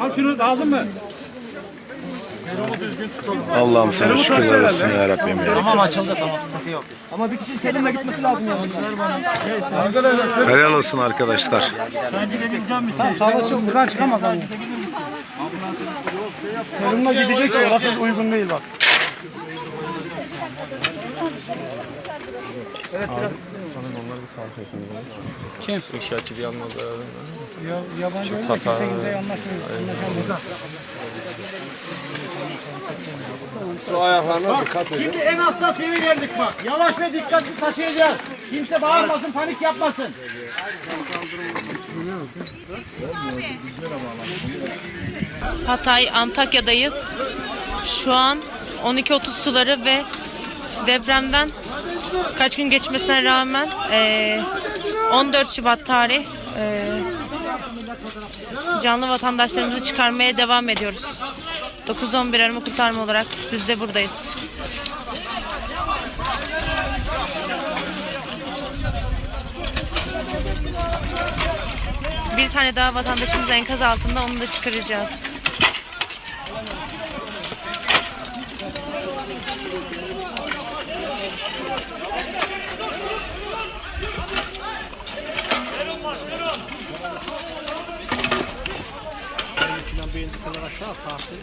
Al şunu lazım mı? Allah'ım sana şükürler olsun ya Rabbim ya. Tamam açıldı tamam. Sıkıntı yok. Ama bir kişi seninle gitmesi lazım ya. Helal olsun arkadaşlar. Sağda çok buradan çıkamaz abi. Serumla gidecekse orası uygun değil bak. Kim? İnşaatçı bir almadı. Ya, yabancı öyle kimse kimseye anlaşmıyor. Şimdi en hassas yere geldik bak. Yavaş ve dikkatli taşıyacağız. Kimse bağırmasın, panik yapmasın. Hatay, Antakya'dayız. Şu an 12.30 suları ve depremden kaç gün geçmesine rağmen eee, 14 Şubat tarih eee, canlı vatandaşlarımızı çıkarmaya devam ediyoruz. 9-11 arama kurtarma olarak biz de buradayız. Bir tane daha vatandaşımız enkaz altında onu da çıkaracağız. também de aceleração fácil.